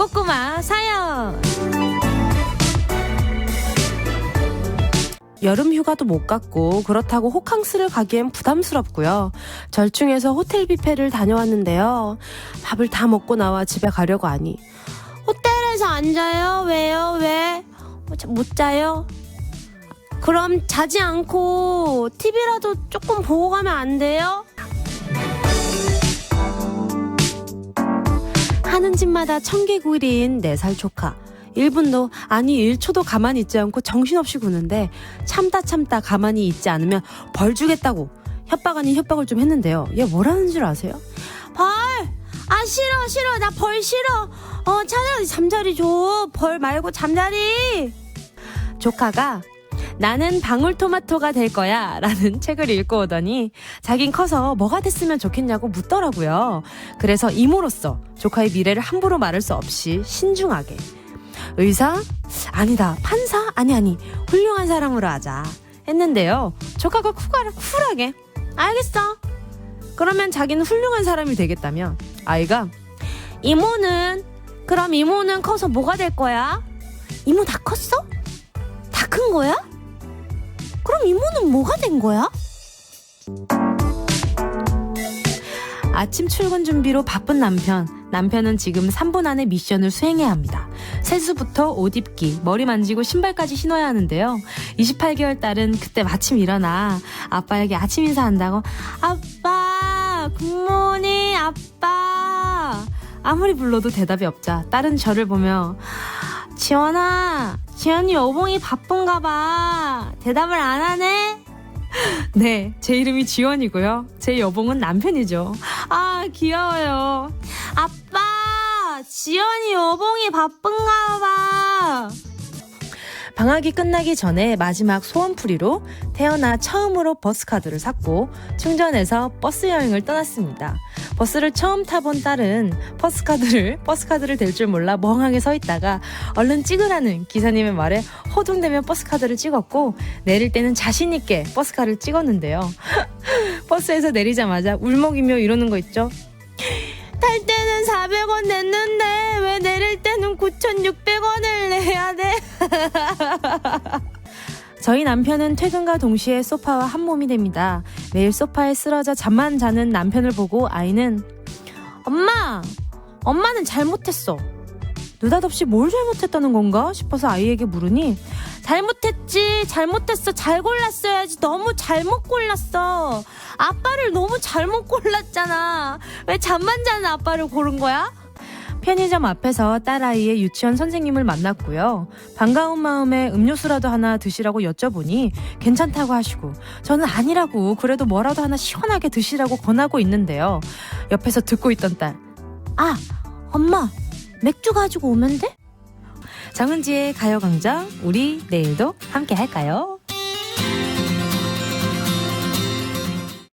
꼬꼬마 사연. 여름 휴가도 못 갔고 그렇다고 호캉스를 가기엔 부담스럽고요. 절충해서 호텔 뷔페를 다녀왔는데요. 밥을 다 먹고 나와 집에 가려고 하니 호텔에서 안 자요? 왜요? 왜? 어, 자- 못 자요? 그럼 자지 않고 TV라도 조금 보고 가면 안 돼요? 하는 집마다 청개구리인 4살 조카. 1분도, 아니 1초도 가만히 있지 않고 정신없이 구는데 참다 참다 가만히 있지 않으면 벌 주겠다고 협박 아닌 협박을 좀 했는데요. 얘 뭐라는 줄 아세요? 벌! 아 싫어 싫어 나 벌 싫어 어 차라리 잠자리 줘 벌 말고 잠자리 조카가 나는 방울토마토가 될 거야 라는 책을 읽고 오더니 자긴 커서 뭐가 됐으면 좋겠냐고 묻더라고요. 그래서 이모로서 조카의 미래를 함부로 말할 수 없이 신중하게 의사? 아니다. 판사? 아니 아니. 훌륭한 사람으로 하자. 했는데요. 조카가 쿨하게, 쿨하게 알겠어. 그러면 자기는 훌륭한 사람이 되겠다면 아이가 이모는 그럼 이모는 커서 뭐가 될 거야? 이모 다 컸어? 다 큰 거야? 그럼 이모는 뭐가 된 거야? 아침 출근 준비로 바쁜 남편. 남편은 지금 3분 안에 미션을 수행해야 합니다. 세수부터 옷 입기, 머리 만지고 신발까지 신어야 하는데요. 28개월 딸은 그때 마침 일어나 아빠에게 아침 인사한다고 아빠, 굿모닝 아빠. 아무리 불러도 대답이 없자 딸은 저를 보며 지원아, 지원이 여봉이 바쁜가 봐. 대답을 안 하네? 네, 제 이름이 지원이고요. 제 여봉은 남편이죠. 아, 귀여워요. 아빠, 지원이 여봉이 바쁜가 봐. 방학이 끝나기 전에 마지막 소원풀이로 태어나 처음으로 버스카드를 샀고 충전해서 버스 여행을 떠났습니다. 버스를 처음 타본 딸은 버스카드를 버스카드를 댈 줄 몰라 멍하게 서 있다가 얼른 찍으라는 기사님의 말에 허둥대며 버스카드를 찍었고 내릴 때는 자신 있게 버스카를 찍었는데요. 버스에서 내리자마자 울먹이며 이러는 거 있죠. 탈 때는 400원 냈는데 왜 내릴 때는 9,600원을 내야 돼? 저희 남편은 퇴근과 동시에 소파와 한 몸이 됩니다. 매일 소파에 쓰러져 잠만 자는 남편을 보고 아이는 엄마! 엄마는 잘못했어. 느닷없이 뭘 잘못했다는 건가 싶어서 아이에게 물으니 잘못했지 잘못했어 잘 골랐어야지 너무 잘못 골랐어 아빠를 너무 잘못 골랐잖아 왜 잠만 자는 아빠를 고른 거야? 편의점 앞에서 딸아이의 유치원 선생님을 만났고요. 반가운 마음에 음료수라도 하나 드시라고 여쭤보니 괜찮다고 하시고 저는 아니라고 그래도 뭐라도 하나 시원하게 드시라고 권하고 있는데요. 옆에서 듣고 있던 딸. 아, 엄마, 맥주 가지고 오면 돼? 정은지의 가요광장, 우리 내일도 함께 할까요?